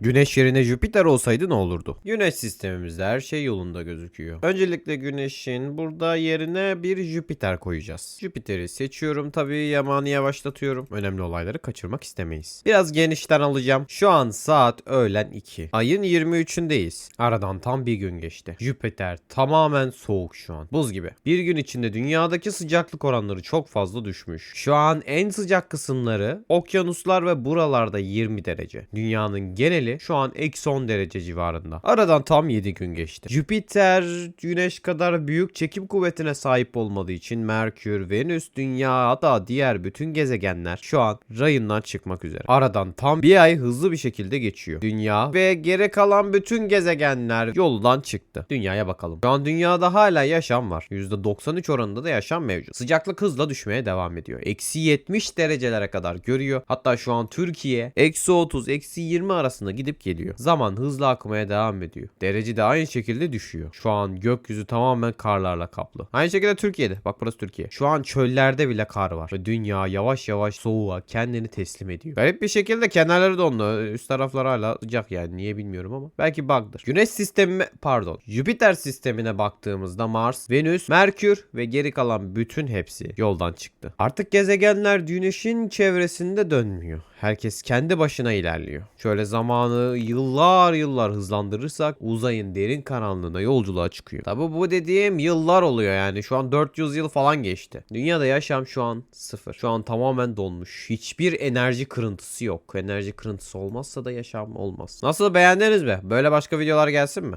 Güneş yerine Jüpiter olsaydı ne olurdu? Güneş sistemimizde her şey yolunda gözüküyor. Öncelikle Güneş'in burada yerine bir Jüpiter koyacağız. Jüpiter'i seçiyorum tabii yamanı yavaşlatıyorum. Önemli olayları kaçırmak istemeyiz. Biraz genişten alacağım. Şu an saat öğlen 2. Ayın 23'ündeyiz. Aradan tam bir gün geçti. Jüpiter tamamen soğuk şu an. Buz gibi. Bir gün içinde dünyadaki sıcaklık oranları çok fazla düşmüş. Şu an en sıcak kısımları okyanuslar ve buralarda 20 derece. Dünyanın geneli şu an eksi 10 derece civarında. Aradan tam 7 gün geçti. Jüpiter güneş kadar büyük çekim kuvvetine sahip olmadığı için Merkür, Venüs, Dünya hatta diğer bütün gezegenler şu an rayından çıkmak üzere. Aradan tam bir ay hızlı bir şekilde geçiyor. Dünya ve geri kalan bütün gezegenler yoldan çıktı. Dünyaya bakalım. Şu an dünyada hala yaşam var. %93 oranında da yaşam mevcut. Sıcaklık hızla düşmeye devam ediyor. Eksi 70 derecelere kadar görüyor. Hatta şu an Türkiye eksi 30, eksi 20 arasında gidip geliyor. Zaman hızla akmaya devam ediyor. Derece de aynı şekilde düşüyor. Şu an gökyüzü tamamen karlarla kaplı. Aynı şekilde Türkiye'de. Bak burası Türkiye. Şu an çöllerde bile kar var. Ve dünya yavaş yavaş soğuğa kendini teslim ediyor. Garip bir şekilde kenarları dondu. Üst taraflar hala sıcak yani. Niye bilmiyorum ama. Belki bug'dır. Güneş sistemi pardon. Jüpiter sistemine baktığımızda Mars, Venüs, Merkür ve geri kalan bütün hepsi yoldan çıktı. Artık gezegenler güneşin çevresinde dönmüyor. Herkes kendi başına ilerliyor. Şöyle zamanı yıllar yıllar hızlandırırsak uzayın derin karanlığına yolculuğa çıkıyor. Tabi bu dediğim yıllar oluyor yani. Şu an 400 yıl falan geçti. Dünyada yaşam şu an sıfır. Şu an tamamen donmuş. Hiçbir enerji kırıntısı yok. Enerji kırıntısı olmazsa da yaşam olmaz. Nasıl beğendiniz mi? Böyle başka videolar gelsin mi?